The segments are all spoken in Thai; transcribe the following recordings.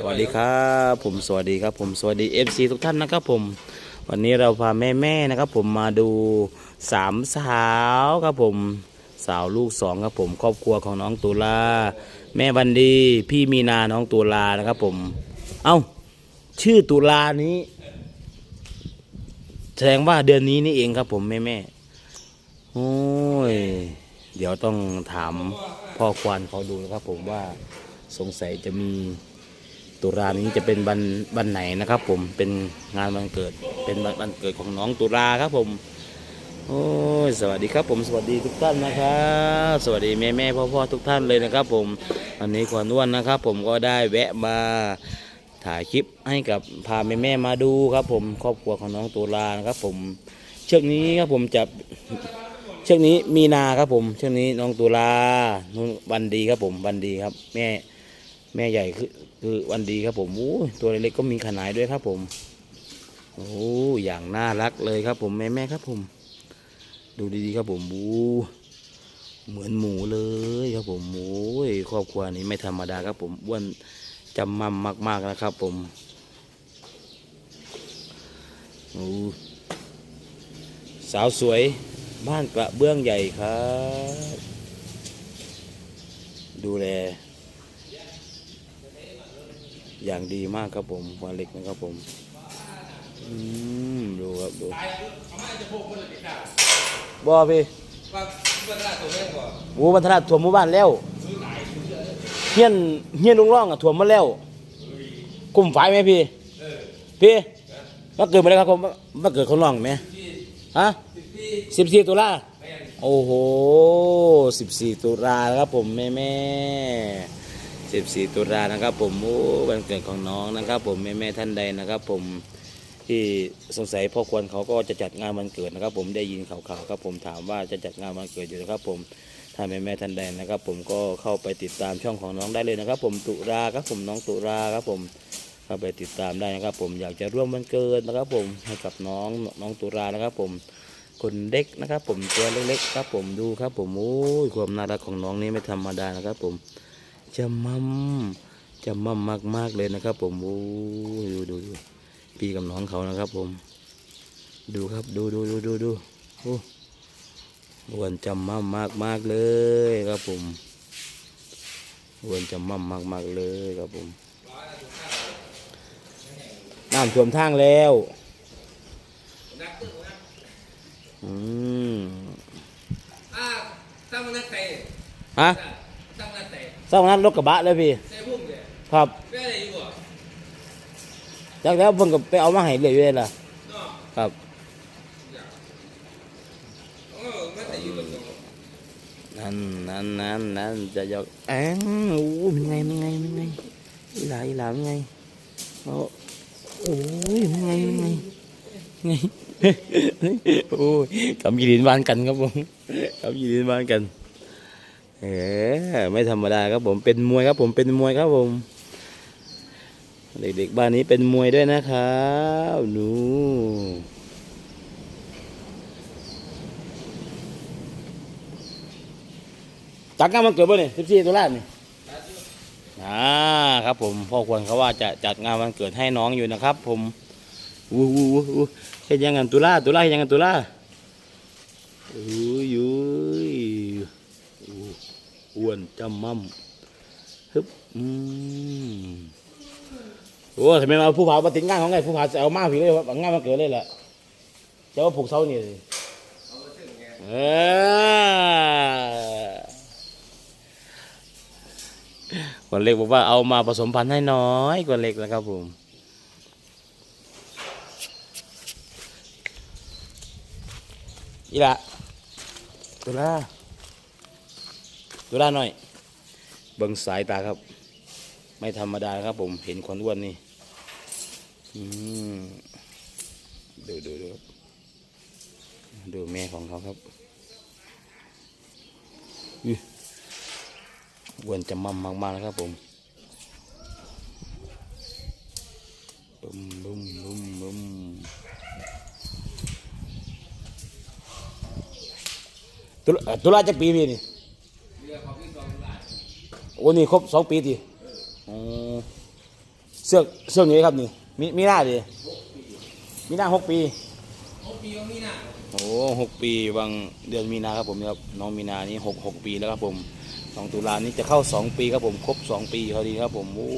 สวัสดีครับผมสวัสดีครับผมสวัสดี FC ทุกท่านนะครับผม วันนี้เราพาแม่แม่ๆนะครับผมมาดูสามสาวครับผมสาวลูกสองครับผม ครอบครัวของน้องตุลาแม่บันดีพี่มีนาน้องตุลานะครับผม เอ้า ชื่อตุลานี้ แสดงว่าเดือนนี้นี่เองครับผมแม่แม่ๆโอ้ยเดี๋ยวต้องถามพ่อควานเขาดูนะครับผมว่าสงสัยจะมี ตุลานี้จะเป็นวันวันไหนนะครับ ผมเป็นงานวันเกิด เป็นวันเกิดของน้องตุลาครับผม โอ้ยสวัสดีครับผมสวัสดีทุกท่านนะครับสวัสดีแม่แม่พ่อพ่อทุกท่านเลยนะครับ ผมวันนี้ขวานวนนะครับ ผมก็ได้แวะมาถ่ายคลิปให้กับพาแม่แม่มาดูครับ ผมครอบครัวของน้องตุลานะครับ ผมเชือกนี้ครับผมจะเชือกนี้มีนาครับผม เชือกนี้น้องตุลานุ่นวันดีครับผมวันดีครับ แม่ แม่ใหญ่คือคือวันดีครับผมโอ้ตัวเล็กๆก็มีขนาดด้วยครับผมโอ้อย่างน่ารักเลยครับผมแม่แม่ครับผม ดูดีๆครับผมบูเหมือนหมูเลยครับผมโอ้ยครอบครัวนี้ไม่ธรรมดาครับผมอ้วนจำมั่มมากๆนะครับผมโอ้สาวสวยบ้านกระเบื้องใหญ่ครับ ดูแล อย่างดีมากครับผมวันเล็กนะครับผมอืมดูครับดูบ่พี่ว่าเวลาตัวแม่ก่อนโอ้บรรทัดถ่วมหมู่บ้านแล้วเฮียนเฮียนลุงร่องอะถั่วมาแล้วกลุ่มฝ่ายไหมพี่พี่มาเกิดมาแล้วครับผมมาเกิดคนร่องไหมฮะสิบสี่ตุลาแม่นโอ้โหสิบสี่ตุลาครับผมแม่แม่ สิบสี่ตุลานะครับ ผมโอ้วันเกิดของน้องนะครับ ผมแม่แม่ท่านใดนะครับ ผมที่สงสัยพ่อควรเขาก็จะจัดงานวันเกิดนะครับ ผมได้ยินข่าวๆครับ ผมถามว่าจะจัดงานวันเกิดอยู่นะครับ ผมถ้าแม่แม่ท่านใดนะครับ ผมก็เข้าไปติดตามช่องของน้องได้เลยนะครับ ผมตุลาครับผมน้องตุลาครับผมเข้าไปติดตามได้นะครับ ผมอยากจะร่วมวันเกิดนะครับ ผมให้กับน้องน้องตุลานะครับ ผมคนเล็กนะครับ ผมตัวเล็กๆครับ ผมดูครับ ผมโอ้ยความน่ารักของน้องนี่ไม่ธรรมดานะครับ ผม จะมั่มจะมั่มมากๆเลยนะครับ ผมโอ้ยดูดูดูพี่กับน้องเขานะครับ ผม ดูครับดูดูดูดูดูโอ้อ้วนจำมั่มมากมากๆเลยครับผมอ้วนจำมั่มมากมากๆเลยครับผมน้ำท่วมทางแล้วนักตึกนะอืมอ่าตั้งนักเตะฮะตั้งนัก เตะสร้างนั้นรถกระบะเลยพี่เตะพุ่มเนี่ยครับแม่อะไรอยู่บ่จากแล้วเพิ่งก็ไปเอามาให้เลยอยู่เลยล่ะเนาะครับเออมันแต่อยู่กับตัวนั่นนั่นนั่นนั่นจะยกแองโอ้มันไงมันไงมันไงอีหลาอีหลามันไงโอ้โอ้ยมันไงมันไงไง โอ้ยกำยีดินบ้านกันครับผมกำยีดินบ้านกัน เออไม่ธรรมดาครับผมเป็นมวยครับ ผมเป็นมวยครับผม เด็กๆบ้านนี้เป็นมวยด้วยนะครับหนูจักงานมันเกิดป่เนี่ยสิบสี่ตุลาเนี่ยอ่าครับผมพ่อควรเขาว่าจะจัดงานวันเกิดให้น้องอยู่นะครับ ผมอู้อู้อู้เฮ็ดยังไงตุลาตุลาเฮ็ดยังไงตุลาอุ้ยอุ้ยอู้อ้ วนจำมั่มฮึบอืมโอ้ทำไมมาผู้ผาปฏิงานของไงผู้ผาจะเอามาผีเลยว่างานมาเกิดเลยแหละจะว่าผูกเสานี่เลยเออคนเล็กบอกว่าเอามาผสมพันธุ์ให้น้อยกว่าเล็กนะครับผมอีละตุลา ตุลานหน่อย เบิ่งสายตาครับ ไม่ธรรมดาครับผมเห็นคนอ้วนนี่อืมดูดูดูดูแม่ของเขาครับอุ๊ยอ้วนจะมั่มมากๆนะครับผมบุ้มบุ้มบุ้มบุ้มตุลาตุลาจะปีนี่ อ้นี่ครบสองปีทีอ๋อเสื้อเสื้อนี้ครับนี่ มีมีหน้าดิมีหน้าหกปีหกปีก็มีน่ะโอ้หกปีบางเดือนมีนาครับผมนี่ครับน้องมีนานี่หกหกปีแล้วครับผมน้องตุลานี่จะเข้าสองปีครับผมครบสองปีพอดีครับผมโอ้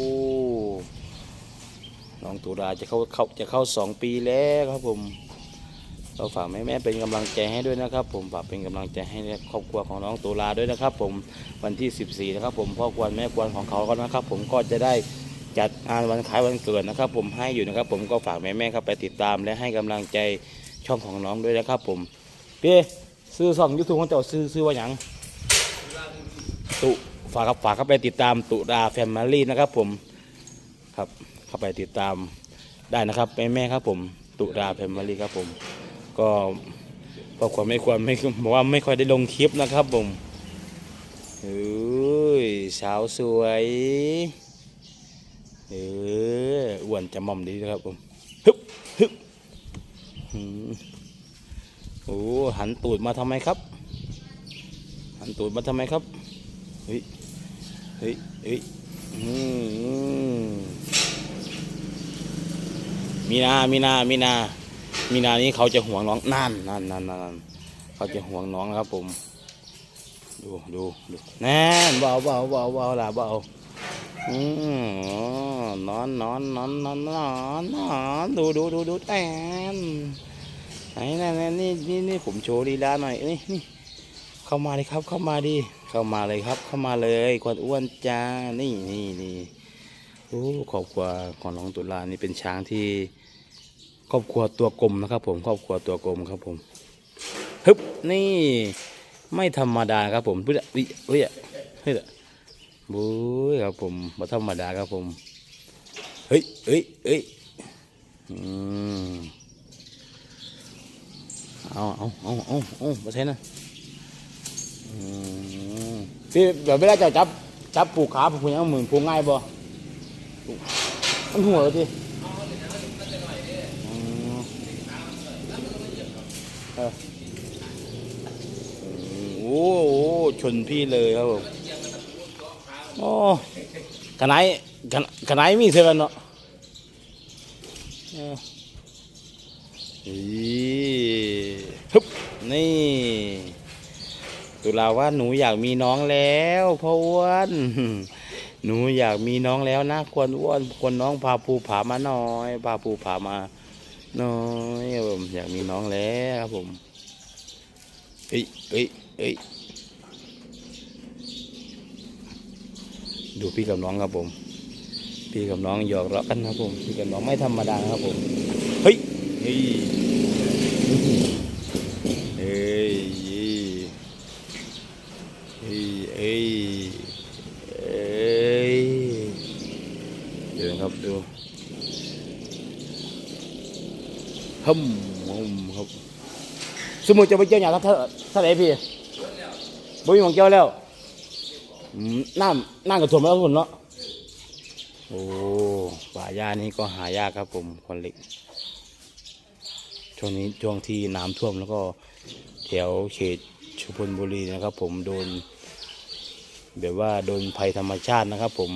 น้องตุลาจะเข้าเข้าจะเข้าสองปีแล้วครับผม เราฝากแม่แม่ๆเป็นกำลังใจให้ด้วยนะครับ ผมฝากเป็นกำลังใจให้ครอบครัวของน้องตุลาด้วยนะครับ ผมวันที่ 14 นะครับ ผมพ่อควรแม่ควรของเขาก็นะครับ ผมก็จะได้จัดงานวันคล้ายวันเกิดนะครับ ผมให้อยู่นะครับ ผมก็ฝากแม่แม่ๆครับไปติดตาม และให้กำลังใจช่องของน้องด้วยนะครับ ผมพี่ซื้อช่องยูทูบของเจ้าซื้อซื้อว่าหยังตุฝากครับฝากเข้าไปติดตามตุดาแฟมิลี่นะครับ ผมครับเข้าไปติดตามได้นะครับแม่แม่ๆครับ ผมตุดาแฟมิลี่ครับผม ก็ก็ควรไม่ควรไม่บอกว่าไม่ค่อยได้ลงคลิปนะครับผมเฮ้ยสาวสวยเอออ้วนจะม่อมดีนะครับผมฮึบฮึบโอ้หันตูดมาทำไมครับ หันตูดมาทำไมครับเฮ้ยเฮ้ยเฮ้ยมมีนา มีนา มีนา มีนานี้เขาจะห่วงน้องนั่นนั่นนั่นนั่นเขาจะห่วงน้องนะครับผม ดูดูดูแน่นเบาเบาเบาเบาละเบาอืมนอนนอนนอนนอนนอนนอนดูดูดูดูแอนไหนนไหนนี่นี่นี่ผมโชว์ลีลาหน่อยเอ้ยนี่เข้ามาเลยครับเข้ามาดิเข้ามาเลยครับ เข้ามาเลยควันอ้วนจ้านี่นี่นี่โอ้ครอบครัวของน้องตุลานี่เป็นช้างที่ ครอบครัวตัวกลมนะครับผมครอบครัวตัวกลมครับผมฮึบนี่ไม่ธรรมดาครับผมเฮ้ยเฮ้ยเฮ้ยบุ้ยครับผมไม่ธรรมดาครับผมเฮ้ยเฮ้ยเฮ้ยอืมเอาเอาเอาเอาเอามาใช่นะอืมพี่แบบเวลาจะจับจับผูกขาผูยังเหมือนผูกง่ายบ่มันหัวทีอืมเออ โอ้โหชนพี่เลยครับผมโอ้ขนายขนขนายมีเซเว่นเนาะเออนี่ฮึบนี่ตุลาว่าหนูอยากมีน้องแล้วพ่ออ้วนหนูอยากมีน้องแล้วนะควรอ้วนควรน้องพาภูผามาหน่อยพาภูผามา น่อยครับผมอยากมีน้องแล้วครับผมเอ้ยเอ้ยเอ้ยดูพี่กับน้องครับผม พี่กับน้องหยอกล้อกันครับผมพี่กับน้องไม่ธรรมดานะครับผมเฮ้ยเฮ้ยเฮ้ยเฮ้ยเฮ้ยเฮ้ยเดี๋ยวนครับดู ฮึมฮึมครับสมมติจะไปเกี่ยวหยาถ้าถ้าไหนพี่บ่มีหมองเกี่ยวแล้วอืมน้ำน้ำกระถ่วมแล้วคุณเนาะโอ้ป่าหญ้านี้ก็หายากครับผมคนเล็กช่วงนี้ช่วงที่น้ำท่วมแล้วก็แถวเขตชุมพลบุรีนะครับ ผมโดน แบบว่าโดนภัยธรรมชาตินะครับ ผม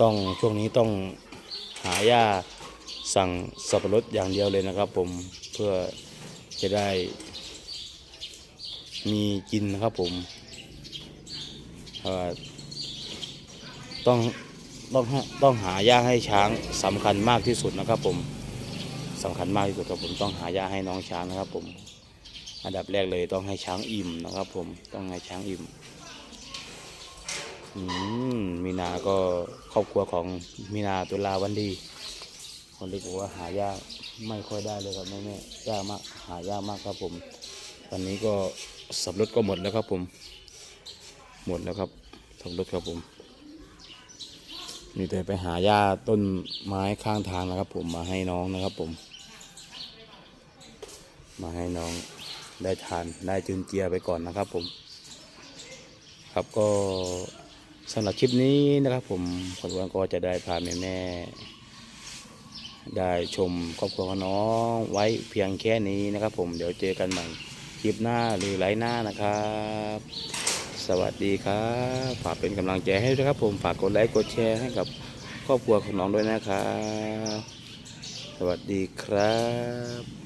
ต้องช่วงนี้ต้องหาหญ้า สั่งสับปะรดอย่างเดียวเลยนะครับ ผมเพื่อจะได้ มีกินนะครับผมต้องต้องต้องหาหญ้าให้ช้างสำคัญมากที่สุดนะครับผมสำคัญมากที่สุดครับผมต้องหาหญ้าให้น้องช้างนะครับ ผมอันดับแรกเลยต้องให้ช้างอิ่มนะครับ ผมต้องให้ช้างอิ่มอืมมีนาก็ครอบครัวของมีนาตุลาวันดี คนเล็กบอกว่าหายากไม่ค่อยได้เลยครับแม่แม่ยากมากหายากมากครับผม ตอนนี้ก็สับรถก็หมดแล้วครับผม หมดแล้วครับสับรถครับผมมีแต่ไปหาหญ้าต้นไม้ข้างทางนะครับ ผมมาให้น้องนะครับผม มาให้น้องได้ทานได้จุนเจียไปก่อนนะครับผม ครับก็สำหรับคลิปนี้นะครับ ผมผมว่าก็จะได้พาแม่แม่ ได้ชมครอบครัวของน้องไว้เพียงแค่นี้นะครับ ผมเดี๋ยวเจอกันใหม่คลิปหน้าหรือไลฟ์หน้านะครับ สวัสดีครับฝากเป็นกำลังใจให้ด้วยครับผมฝากกดไลค์กดแชร์ให้กับครอบครัวของน้องด้วยนะครับ สวัสดีครับ